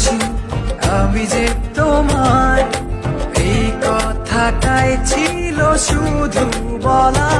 আছি আমি যে তোমার এই কথাটাই ছিল শুধু বলা